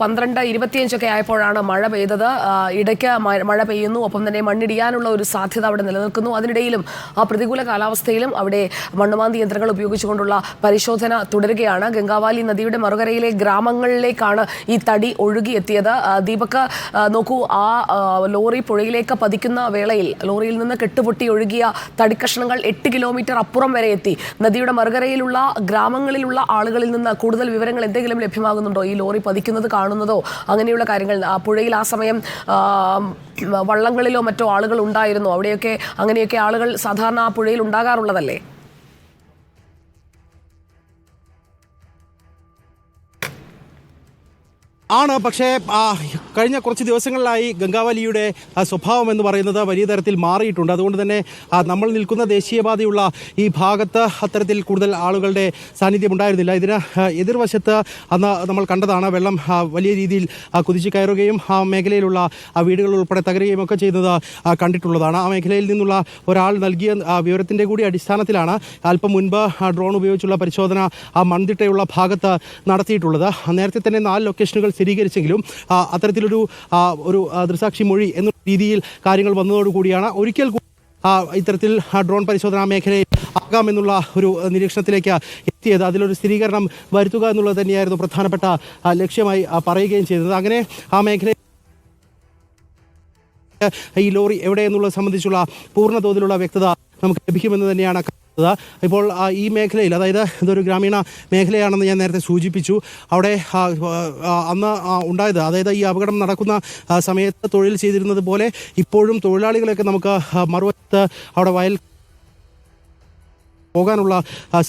പന്ത്രണ്ട് ഇരുപത്തിയഞ്ചൊക്കെ ആയപ്പോഴാണ് മഴ പെയ്തത്. ഇടയ്ക്ക് മഴ പെയ്യുന്നു. ഒപ്പം തന്നെ മണ്ണിടിയാനുള്ള ഒരു സാധ്യത അവിടെ നിലനിൽക്കുന്നു. അതിനിടയിലും ആ പ്രതികൂല കാലാവസ്ഥയിലും അവിടെ മണ്ണുമാന്തി യന്ത്രങ്ങൾ ഉപയോഗിച്ചുകൊണ്ടുള്ള പരിശോധന തുടരുകയാണ്. ഗംഗാവാലി നദിയുടെ മറുകരയിലെ ഗ്രാമങ്ങളിലേക്കാണ് ഈ തടി ഒഴുകിയെത്തിയത്. ദീപക് നോക്കൂ ആ ലോറി പുഴയിലേക്ക് പതിക്കുന്ന വേളയിൽ ലോറിയിൽ നിന്ന് കെട്ടുപൊട്ടി ഒഴുകിയ തടിക്കഷ്ണങ്ങൾ എട്ട് കിലോമീറ്റർ അപ്പുറം വരെ എത്തി. നദിയുടെ മറുകരയിലുള്ള ഗ്രാമങ്ങളിലുള്ള ആളുകളിൽ നിന്ന് കൂടുതൽ വിവരങ്ങൾ എന്തെങ്കിലും ലഭ്യമാകുന്നുണ്ടോ? ഈ ലോറി പതിക്കുന്നത് കാണുന്നതോ അങ്ങനെയുള്ള കാര്യങ്ങൾ. ആ പുഴയിൽ ആ സമയം വള്ളങ്ങളിലോ മറ്റോ ആളുകൾ ഉണ്ടായിരുന്നോ? അവിടെയൊക്കെ അങ്ങനെയൊക്കെ ആളുകൾ സാധാരണ ആ പുഴയിൽ ഉണ്ടാകാറുള്ളതല്ലേ? ആണ്. പക്ഷേ കഴിഞ്ഞ കുറച്ച് ദിവസങ്ങളിലായി ഗംഗാവലിയുടെ സ്വഭാവം എന്ന് പറയുന്നത് വലിയ തരത്തിൽ മാറിയിട്ടുണ്ട്. അതുകൊണ്ട് തന്നെ നമ്മൾ നിൽക്കുന്ന ദേശീയപാതയുള്ള ഈ ഭാഗത്ത് അത്തരത്തിൽ കൂടുതൽ ആളുകളുടെ സാന്നിധ്യം ഉണ്ടായിരുന്നില്ല. ഇതിന് എതിർവശത്ത് അന്ന് നമ്മൾ കണ്ടതാണ് വെള്ളം വലിയ രീതിയിൽ കുതിച്ചു കയറുകയും ആ മേഖലയിലുള്ള വീടുകൾ ഉൾപ്പെടെ തകരുകയും ഒക്കെ ചെയ്യുന്നത് കണ്ടിട്ടുള്ളതാണ്. ആ മേഖലയിൽ നിന്നുള്ള ഒരാൾ നൽകിയ വിവരത്തിന്റെ കൂടി അടിസ്ഥാനത്തിലാണ് അല്പം മുൻപ് ഡ്രോൺ ഉപയോഗിച്ചുള്ള പരിശോധന ആ മൺതിട്ടയുള്ള ഭാഗത്ത് നടത്തിയിട്ടുള്ളത്. നേരത്തെ തന്നെ നാല് ലൊക്കേഷനുകൾ സ്ഥിരീകരിച്ചെങ്കിലും അത്തരത്തിലൊരു ഒരു ദൃസാക്ഷി മൊഴി എന്ന രീതിയിൽ കാര്യങ്ങൾ വന്നതോടുകൂടിയാണ് ഒരിക്കൽ ഇത്തരത്തിൽ ഡ്രോൺ പരിശോധനാ മേഖലയിൽ ആകാമെന്നുള്ള ഒരു നിരീക്ഷണത്തിലേക്ക് എത്തിയത്. അതിലൊരു സ്ഥിരീകരണം വരുത്തുക എന്നുള്ളത് തന്നെയായിരുന്നു പ്രധാനപ്പെട്ട ലക്ഷ്യമായി പറയുകയും ചെയ്തത്. അങ്ങനെ ആ മേഖല ഈ ലോറി എവിടെയെന്നുള്ളത് സംബന്ധിച്ചുള്ള പൂർണ തോതിലുള്ള വ്യക്തത നമുക്ക് ലഭിക്കുമെന്ന് തന്നെയാണ് ഇപ്പോൾ ഈ മേഖലയിൽ അതായത് ഇതൊരു ഗ്രാമീണ മേഖലയാണെന്ന് ഞാൻ നേരത്തെ സൂചിപ്പിച്ചു. അവിടെ അന്ന് ഉണ്ടായത് അതായത് ഈ അപകടം നടക്കുന്ന സമയത്ത് തൊഴിൽ ചെയ്തിരുന്നത് പോലെ ഇപ്പോഴും തൊഴിലാളികളെയൊക്കെ നമുക്ക് മറുവശത്ത് അവിടെ വയൽ പോകാനുള്ള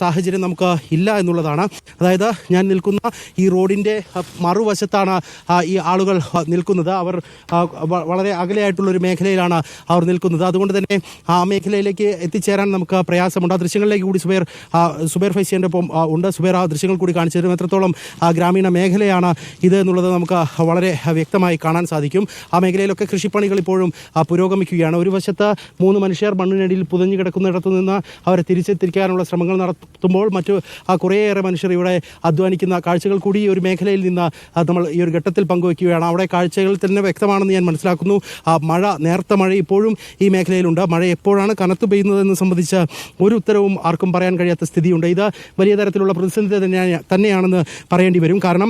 സാഹചര്യം നമുക്ക് ഇല്ല എന്നുള്ളതാണ്. അതായത് ഞാൻ നിൽക്കുന്ന ഈ റോഡിന്റെ മറുവശത്താണ് ഈ ആളുകൾ നിൽക്കുന്നത്. അവർ വളരെ അകലെയായിട്ടുള്ളൊരു മേഖലയിലാണ് അവർ നിൽക്കുന്നത്. അതുകൊണ്ട് തന്നെ ആ മേഖലയിലേക്ക് എത്തിച്ചേരാൻ നമുക്ക് പ്രയാസമുണ്ട്. ആ ദൃശ്യങ്ങളിലേക്ക് കൂടി സുബേർ സുബേർ ഫൈസിന്റെ ഒപ്പം ഉണ്ട്. സുബേർ ആ ദൃശ്യങ്ങൾ കൂടി കാണിച്ചു തരും. എത്രത്തോളം ഗ്രാമീണ മേഖലയാണ് ഇത് എന്നുള്ളത് നമുക്ക് വളരെ വ്യക്തമായി കാണാൻ സാധിക്കും. ആ മേഖലയിലൊക്കെ കൃഷിപ്പണികൾ ഇപ്പോഴും പുരോഗമിക്കുകയാണ്. ഒരു വശത്ത് മൂന്ന് മനുഷ്യർ മണ്ണിനടിയിൽ പുതഞ്ഞു കിടക്കുന്നിടത്തു നിന്ന് അവരെ തിരിച്ചെത്തിക്കാനുള്ള ശ്രമങ്ങൾ നടത്തുമ്പോൾ മറ്റു ആ, കുറേയേറെ മനുഷ്യർ ഇവിടെ അധ്വാനിക്കുന്ന കാഴ്ചകൾ കൂടി ഈ ഒരു മേഖലയിൽ നിന്ന് നമ്മൾ ഈ ഒരു ഘട്ടത്തിൽ പങ്കുവയ്ക്കുകയാണ് അവിടെ കാഴ്ചകൾ തന്നെ വ്യക്തമാണെന്ന് ഞാൻ മനസ്സിലാക്കുന്നു. ആ, മഴ നേർത്ത മഴ ഇപ്പോഴും ഈ മേഖലയിലുണ്ട്. മഴ എപ്പോഴാണ് കനത്ത് പെയ്യുന്നതെന്ന് സംബന്ധിച്ച് ഒരു ഉത്തരവും ആർക്കും പറയാൻ കഴിയാത്ത സ്ഥിതിയുണ്ട്. ഇത് വലിയ തരത്തിലുള്ള പ്രതിസന്ധി തന്നെയാണ് തന്നെയാണെന്ന് പറയേണ്ടി വരും. കാരണം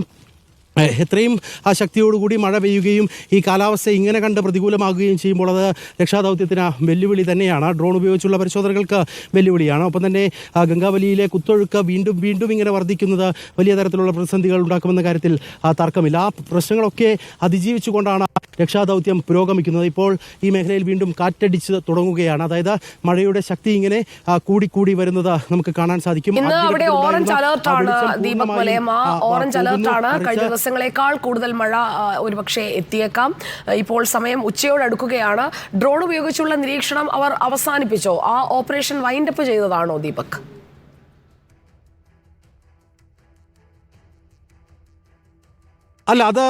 എത്രയും ആ ശക്തിയോടുകൂടി മഴ പെയ്യുകയും ഈ കാലാവസ്ഥ ഇങ്ങനെ കണ്ട് പ്രതികൂലമാകുകയും ചെയ്യുമ്പോൾ അത് രക്ഷാദൗത്യത്തിന് വെല്ലുവിളി തന്നെയാണ്. ഡ്രോൺ ഉപയോഗിച്ചുള്ള പരിശോധനകൾക്ക് വെല്ലുവിളിയാണ്. ഒപ്പം തന്നെ ഗംഗാവലിയിലെ കുത്തൊഴുക്ക് വീണ്ടും വീണ്ടും ഇങ്ങനെ വർദ്ധിക്കുന്നത് വലിയ തരത്തിലുള്ള പ്രതിസന്ധികൾ ഉണ്ടാക്കുമെന്ന കാര്യത്തിൽ തർക്കമില്ല. ആ പ്രശ്നങ്ങളൊക്കെ അതിജീവിച്ചുകൊണ്ടാണ് രക്ഷാദൗത്യം പുരോഗമിക്കുന്നത്. ഇപ്പോൾ ഈ മേഖലയിൽ വീണ്ടും കാറ്റടിച്ച് തുടങ്ങുകയാണ്. അതായത് മഴയുടെ ശക്തി ഇങ്ങനെ കൂടിക്കൂടി വരുന്നത് നമുക്ക് കാണാൻ സാധിക്കും. ഇന്ന് അവിടെ ഓറഞ്ച് ആണ് ദീപക് ആ ആ, ഓറഞ്ച്. ആണ് കഴിഞ്ഞ ദിവസങ്ങളെക്കാൾ കൂടുതൽ മഴ ഒരുപക്ഷെ എത്തിയേക്കാം. ഇപ്പോൾ സമയം ഉച്ചയോട് അടുക്കുകയാണ്. ഡ്രോൺ ഉപയോഗിച്ചുള്ള നിരീക്ഷണം അവർ അവസാനിപ്പിച്ചോ. ആ ഓപ്പറേഷൻ വൈൻഡപ്പ് ചെയ്തതാണോ ദീപക്? അല്ല അത്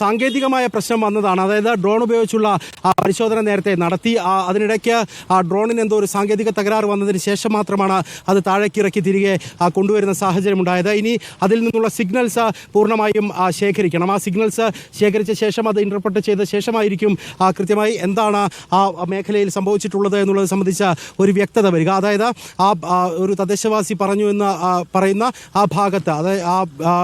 സാങ്കേതികമായ പ്രശ്നം വന്നതാണ്. അതായത് ഡ്രോൺ ഉപയോഗിച്ചുള്ള പരിശോധന നേരത്തെ നടത്തി. അതിനിടയ്ക്ക് ഡ്രോണിന് എന്തോ ഒരു സാങ്കേതിക തകരാറ് വന്നതിന് ശേഷം മാത്രമാണ് അത് താഴേക്ക് ഇറക്കി തിരികെ കൊണ്ടുവരുന്ന സാഹചര്യം ഉണ്ടായത്. ഇനി അതിൽ നിന്നുള്ള സിഗ്നൽസ് പൂർണമായും ശേഖരിക്കണം. ആ സിഗ്നൽസ് ശേഖരിച്ച ശേഷം അത് ഇന്റർപ്രട്ട് ചെയ്ത ശേഷമായിരിക്കും കൃത്യമായി എന്താണ് ആ മേഖലയിൽ സംഭവിച്ചിട്ടുള്ളത് എന്നുള്ളത് സംബന്ധിച്ച ഒരു വ്യക്തത വരിക. അതായത് ആ ഒരു തദ്ദേശവാസി പറഞ്ഞു എന്ന് പറയുന്ന ആ ഭാഗത്ത് അതായത് ആ,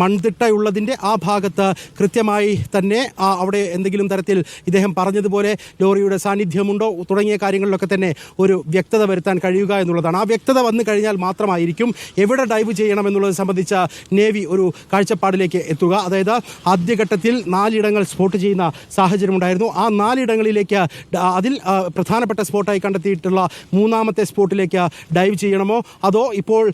മൺതിട്ടയുള്ളതിന്റെ ആ ഭാഗത്ത് കൃത്യമായി തന്നെ അവിടെ എന്തെങ്കിലും തരത്തിൽ ഇദ്ദേഹം പറഞ്ഞതുപോലെ ലോറിയുടെ സാന്നിധ്യമുണ്ടോ തുടങ്ങിയ കാര്യങ്ങളിലൊക്കെ തന്നെ ഒരു വ്യക്തത വരുത്താൻ കഴിയുക എന്നുള്ളതാണ്. ആ വ്യക്തത വന്നു കഴിഞ്ഞാൽ മാത്രമായിരിക്കും എവിടെ ഡൈവ് ചെയ്യണം എന്നുള്ളത് സംബന്ധിച്ച നേവി ഒരു കാഴ്ചപ്പാടിലേക്ക് എത്തുക. അതായത് ആദ്യഘട്ടത്തിൽ നാലിടങ്ങൾ സ്പോട്ട് ചെയ്യുന്ന സാഹചര്യമുണ്ടായിരുന്നു. ആ നാലിടങ്ങളിലേക്ക് അതിൽ പ്രധാനപ്പെട്ട സ്പോട്ടായി കണ്ടെത്തിയിട്ടുള്ള മൂന്നാമത്തെ സ്പോട്ടിലേക്ക് ഡൈവ് ചെയ്യണമോ? അതോ ഇപ്പോൾ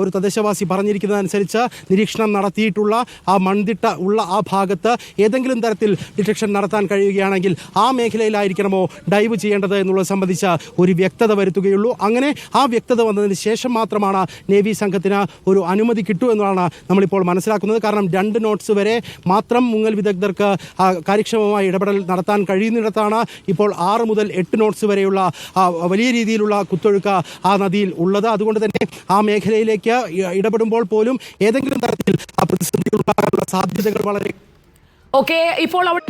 ഒരു തദ്ദേശവാസി പറഞ്ഞിരിക്കുന്നതനുസരിച്ച് നിരീക്ഷണം നടത്തിയിട്ടുള്ള ആ മൺതിട്ട ഉള്ള ആ ഭാഗത്ത് ഏതെങ്കിലും തരത്തിൽ ഡിറ്റക്ഷൻ നടത്താൻ കഴിയുകയാണെങ്കിൽ ആ മേഖലയിലായിരിക്കണമോ ഡൈവ് ചെയ്യേണ്ടത് എന്നുള്ളത് സംബന്ധിച്ച ഒരു വ്യക്തത വരുത്തുകയുള്ളൂ. അങ്ങനെ ആ വ്യക്തത വന്നതിന് ശേഷം മാത്രമാണ് നേവി സംഘത്തിന് ഒരു അനുമതി കിട്ടൂ എന്നതാണ് നമ്മളിപ്പോൾ മനസ്സിലാക്കുന്നത്. കാരണം രണ്ട് നോട്ട്സ് വരെ മാത്രം മുങ്ങൽ വിദഗ്ധർക്ക് കാര്യക്ഷമമായ ഇടപെടൽ നടത്താൻ കഴിയുന്നിടത്താണ് ഇപ്പോൾ ആറ് മുതൽ എട്ട് നോട്ട്സ് വരെയുള്ള വലിയ രീതിയിലുള്ള കുത്തൊഴുക്ക് ആ നദിയിൽ ഉള്ളത്. അതുകൊണ്ട് തന്നെ ആ മേഖലയിലേക്ക് ഇടപെടുമ്പോൾ പോലും ഏതെങ്കിലും തരത്തിൽ പ്രതിസന്ധി ഉണ്ടാകാനുള്ള സാധ്യതകൾ വളരെ ഓക്കെ ഇപ്പോൾ അവിടെ